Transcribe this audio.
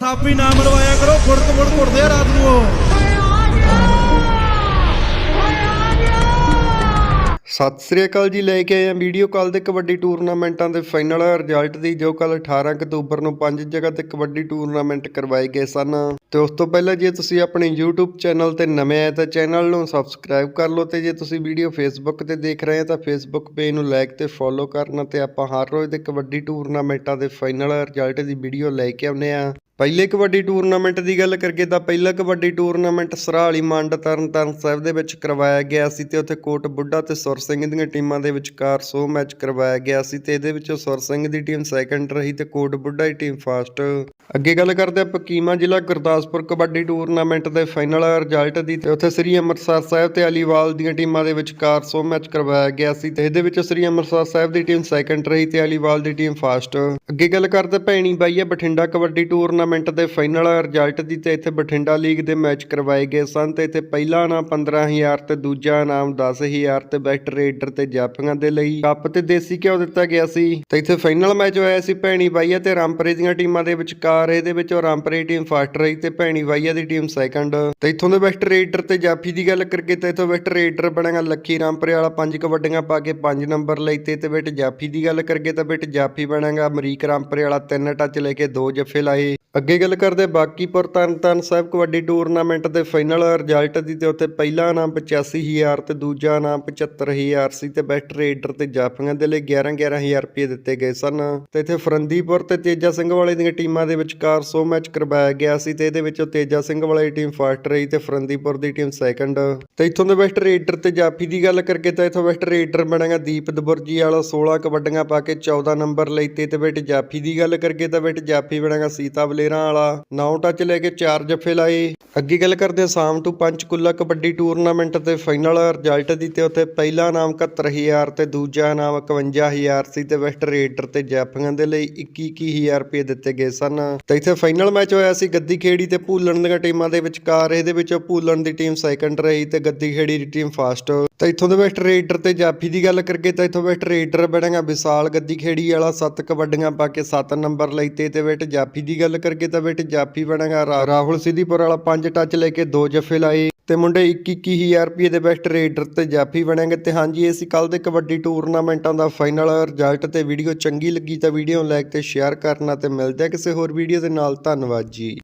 ਥਾਪੀ ਨਾ ਮਰਵਾਇਆ ਕਰੋ ਫੁੜਕ ਫੁੜ ਘੁੱਟਦੇ ਆ ਰਾਤ ਨੂੰ ਉਹ। ਸਤਿ ਸ੍ਰੀ ਅਕਾਲ ਜੀ, ਲੈ ਕੇ ਆਏ ਹਾਂ ਵੀਡੀਓ ਕਾਲ ਦੇ ਕਬੱਡੀ ਟੂਰਨਾਮੈਂਟਾਂ ਦੇ ਫਾਈਨਲ ਰਿਜ਼ਲਟ ਦੀ, ਜੋ ਕੱਲ 18 ਅਕਤੂਬਰ ਨੂੰ ਪੰਜ ਜਗ੍ਹਾ ਤੇ ਕਬੱਡੀ ਟੂਰਨਾਮੈਂਟ ਕਰਵਾਏ ਗਏ ਸਨ। ਤੇ ਉਸ ਤੋਂ ਪਹਿਲਾਂ ਜੇ ਤੁਸੀਂ ਆਪਣੇ YouTube ਚੈਨਲ ਤੇ ਨਵੇਂ ਆਏ ਤਾਂ ਚੈਨਲ ਨੂੰ ਸਬਸਕ੍ਰਾਈਬ ਕਰ ਲਓ ਤੇ ਜੇ ਤੁਸੀਂ ਵੀਡੀਓ Facebook ਤੇ ਦੇਖ ਰਹੇ ਹੋ ਤਾਂ Facebook ਪੇਜ ਨੂੰ ਲਾਈਕ ਤੇ ਫੋਲੋ ਕਰਨਾ ਤੇ ਆਪਾਂ ਹਰ ਰੋਜ਼ ਦੇ ਕਬੱਡੀ ਟੂਰਨਾਮੈਂਟਾਂ ਦੇ ਫਾਈਨਲ ਰਿਜ਼ਲਟ ਦੀ ਵੀਡੀਓ ਲੈ ਕੇ ਆਉਂਦੇ ਆ ਪਹਿਲੇ ਕਬੱਡੀ ਟੂਰਨਾਮੈਂਟ ਦੀ ਗੱਲ ਕਰੀਏ ਤਾਂ ਪਹਿਲਾ ਕਬੱਡੀ ਟੂਰਨਾਮੈਂਟ ਸਰਾਲੀ ਮੰਡ ਤਰਨਤਾਰਨ ਸਾਹਿਬ ਦੇ ਵਿੱਚ ਕਰਵਾਇਆ ਗਿਆ ਸੀ ਤੇ ਉੱਥੇ ਕੋਟ ਬੁੱਢਾ ਤੇ ਸੁਰ ਸਿੰਘ ਦੀਆਂ ਟੀਮਾਂ ਦੇ ਵਿਚਕਾਰ ਸੋ ਮੈਚ ਕਰਵਾਇਆ ਗਿਆ ਸੀ ਤੇ ਇਹਦੇ ਵਿੱਚੋਂ ਸੁਰ ਸਿੰਘ ਦੀ ਟੀਮ ਸੈਕੰਡ ਰਹੀ ਤੇ ਕੋਟ ਬੁੱਢਾ ਦੀ ਟੀਮ ਫਸਟ ਅੱਗੇ ਗੱਲ ਕਰਦੇ ਆਪਾਂ ਪਕੀਮਾ ਜ਼ਿਲ੍ਹਾ ਗੁਰਦਾਸਪੁਰ ਕਬੱਡੀ ਟੂਰਨਾਮੈਂਟ ਦੇ ਫਾਈਨਲ ਰਿਜ਼ਲਟ ਦੀ ਤੇ ਉੱਥੇ ਸ੍ਰੀ ਅੰਮ੍ਰਿਤਸਰ ਸਾਹਿਬ ਤੇ ਅਲੀਵਾਲ ਦੀਆਂ ਟੀਮਾਂ ਦੇ ਵਿਚਕਾਰ ਸੋ ਮੈਚ ਕਰਵਾਇਆ ਗਿਆ ਸੀ ਤੇ ਇਹਦੇ ਵਿੱਚ ਸ੍ਰੀ ਅੰਮ੍ਰਿਤਸਰ ਸਾਹਿਬ ਦੀ ਟੀਮ ਸੈਕੰਡ ਰਹੀ ਤੇ ਅਲੀਵਾਲ ਦੀ ਟੀਮ ਫਸਟ ਅੱਗੇ ਗੱਲ ਕਰਦੇ ਭੈਣੀ ਬਾਈਆ ਬਠਿੰਡਾ ਕਬੱਡੀ ਟੂਰਨਾਮੈਂਟ ਦੇ ਫਾਈਨਲ ਰਿਜ਼ਲਟ ਦੀ ਤੇ ਇੱਥੇ ਬਠਿੰਡਾ ਲੀਗ ਦੇ ਮੈਚ ਕਰਵਾਏ ਗਏ ਸਨ ਤੇ ਇੱਥੇ ਪਹਿਲਾ ਇਨਾਮ 15000 ਤੇ ਦੂਜਾ ਇਨਾਮ 10000 ਤੇ ਬੈਸਟ ਰੇਡਰ ਤੇ ਜਾਫੀਆਂ ਦੇ ਲਈ ਕੱਪ ਤੇ ਦੇਸੀ ਘਿਓ ਦਿੱਤਾ ਗਿਆ ਸੀ। ਤੇ ਇੱਥੇ ਫਾਈਨਲ ਮੈਚ ਹੋਇਆ ਸੀ ਭੈਣੀ ਬਾਈਆ ਤੇ ਰਾਮਪਰੇ ਦੀਆਂ ਟੀਮਾਂ ਦੇ ਵਿਚਕਾਰ। ਇਹਦੇ ਵਿੱਚ ਰਾਮਪਰੇ ਟੀਮ ਫਸਟ ਰਹੀ ਤੇ ਭੈਣੀ ਬਾਈਆ ਦੀ ਟੀਮ ਸੈਕੰਡ। ਤੇ ਇੱਥੋਂ ਦੇ ਬੈਸਟ ਰੇਡਰ ਤੇ ਜਾਫੀ ਦੀ ਗੱਲ ਕਰਕੇ ਤਾਂ ਇੱਥੋਂ ਬੈਸਟ ਰੇਡਰ ਬਣੇਗਾ ਲੱਖੀ ਰਾਮਪਰੇ ਵਾਲਾ ਪੰਜ ਕਬੱਡੀਆਂ ਪਾ ਕੇ ਪੰਜ ਨੰਬਰ ਲਈ ਤੇ ਤੇ ਬੈਟ ਜਾਫੀ ਦੀ ਗੱਲ ਕਰਕੇ ਤਾਂ ਬੈਟ ਜਾਫੀ ਬਣੇਗਾ ਅਮਰੀਕ ਰਾਮਪਰੇ ਵਾਲਾ ਤਿੰਨ ਟੱਚ ਲੈ ਕੇ ਦੋ ਜੱਫੇ ਲਾਏ। ਅੱਗੇ ਗੱਲ ਕਰਦੇ ਬਾਕੀਪੁਰ ਤਰਨਤਾਰਨ ਸਾਹਿਬ ਕਬੱਡੀ ਟੂਰਨਾਮੈਂਟ ਦੇ ਫਾਈਨਲ ਰਿਜ਼ਲਟ ਦੀ ਤੇ ਉੱਥੇ ਪਹਿਲਾ ਇਨਾਮ 85000 ਤੇ ਦੂਜਾ ਇਨਾਮ 75000 ਸੀ ਤੇ ਬੈਸਟ ਰੇਡਰ ਤੇ ਜਾਫੀਆਂ ਦੇ ਲਈ 11 11000 ਰੁਪਏ ਦਿੱਤੇ ਗਏ ਸਨ। ਤੇ ਇੱਥੇ ਫਰੰਦੀਪੁਰ ਤੇ ਤੇਜਾ ਸਿੰਘ ਵਾਲੇ ਦੀਆਂ ਟੀਮਾਂ ਦੇ ਵਿਚਕਾਰ ਸੋ ਮੈਚ ਕਰਵਾਇਆ ਗਿਆ ਸੀ ਤੇ ਇਹਦੇ ਵਿੱਚੋਂ ਤੇਜਾ ਸਿੰਘ ਵਾਲੇ ਦੀ ਟੀਮ ਫਸਟ ਰਹੀ ਤੇ ਫਰੰਦੀਪੁਰ ਦੀ ਟੀਮ ਸੈਕੰਡ। ਤੇ ਇੱਥੋਂ ਦੇ ਬੈਸਟ ਰੇਡਰ ਤੇ ਜਾਫੀ ਦੀ ਗੱਲ ਕਰਕੇ ਤਾਂ ਇੱਥੋਂ ਬੈਸਟ ਰੇਡਰ ਬਣੇਗਾ ਦੀਪ ਦਬੁਰਜੀ ਵਾਲਾ 16 ਕਬੱਡੀਆਂ ਪਾ ਕੇ 14 ਨੰਬਰ ਲਈ ਤੇ ਤੇ ਬੈਟ ਜਾਫੀ ਦੀ ਗੱਲ ਕਰਕੇ ਤਾਂ ਬੈਟ ਜਾਫੀ ਬਣੇਗਾ ਸੀਤਾ ਬਲੇਰਾਂ ਵਾਲਾ 9 ਟੱਚ ਲੈ ਕੇ 4 ਜੱਫੇ ਲਾਏ। ਅੱਗੇ ਗੱਲ ਕਰਦੇ ਹਾਂ ਸ਼ਾਮ ਪੰਚਕੁਲਾ ਕਬੱਡੀ ਟੂਰਨਾਮੈਂਟ ਦੇ ਫਾਈਨਲ ਰਿਜ਼ਲਟ ਦੀ ਤੇ ਉੱਥੇ ਪਹਿਲਾ ਇਨਾਮ 71000 ਤੇ ਦੂਜਾ ਇਨਾਮ 51000 ਸੀ ਤੇ ਵੈਸਟ ਰੇਡਰ ਤੇ ਜਾਫੀਆਂ ਦੇ ਲਈ 21-21000 ਰੁਪਏ ਦਿੱਤੇ ਗਏ ਸਨ। ਤੇ ਇੱਥੇ ਫਾਈਨਲ ਮੈਚ ਹੋਇਆ ਸੀ ਗੱਦੀ ਖੇੜੀ ਤੇ ਭੂਲਣ ਦੀਆਂ ਟੀਮਾਂ ਦੇ ਵਿਚਕਾਰ, ਇਹਦੇ ਵਿੱਚੋਂ ਭੂਲਣ ਦੀ ਟੀਮ ਸੈਕੰਡ ਰਹੀ ਤੇ ਗੱਦੀ ਖੇੜੀ ਦੀ ਟੀਮ ਫਾਸਟ ਤਾਂ ਇੱਥੋਂ ਦੇ ਵੈਸਟ ਰੇਡਰ ਤੇ ਜਾਫੀ ਦੀ ਗੱਲ ਕਰਕੇ ਤਾਂ ਇੱਥੋਂ ਵੈਸਟ ਰੇਡਰ ਬਣੇਗਾ, ਵਿਸਾਲ ਗੱਦੀ ਖੇੜੀ ਵਾਲਾ 7 ਕਬੱਡੀਆਂ ਪਾ ਕੇ 7 ਨੰਬਰ ਲਈ ਤੇ ਤੇ ਵੈਟ ਜਾਫੀ ਦੀ ਗੱਲ ਕਰਕੇ ਤਾਂ ਵੈਟ ਜਾਫੀ ਬਣੇਗਾ, ਰਾ- ਰਾਹੁਲ ਸਿੱਧੀਪੁਰ ਵਾਲਾ 5 ਟੱਚ ਲੈ ਕੇ 2 ਜੱਫੇ ਲਾਏ ਤੇ ਮੁੰਡੇ 21-21000 ਰੁਪਏ ਦੇ ਬੈਸਟ ਰੇਡਰ ਤੇ ਜਾਫੀ ਬਣਾਂਗੇ ਤੇ ਹਾਂਜੀ, ਇਹ ਸੀ ਕੱਲ ਦੇ ਕਬੱਡੀ ਟੂਰਨਾਮੈਂਟਾਂ ਦਾ ਫਾਈਨਲ ਰਿਜ਼ਲਟ ਤੇ ਵੀਡੀਓ ਚੰਗੀ ਲੱਗੀ ਤਾਂ ਵੀਡੀਓ ਨੂੰ ਲਾਈਕ ਤੇ ਸ਼ੇਅਰ ਕਰਨਾ ਤੇ ਮਿਲਦੇ ਆ ਕਿਸੇ ਹੋਰ ਵੀਡੀਓ ਦੇ ਨਾਲ, ਧੰਨਵਾਦ ਜੀ।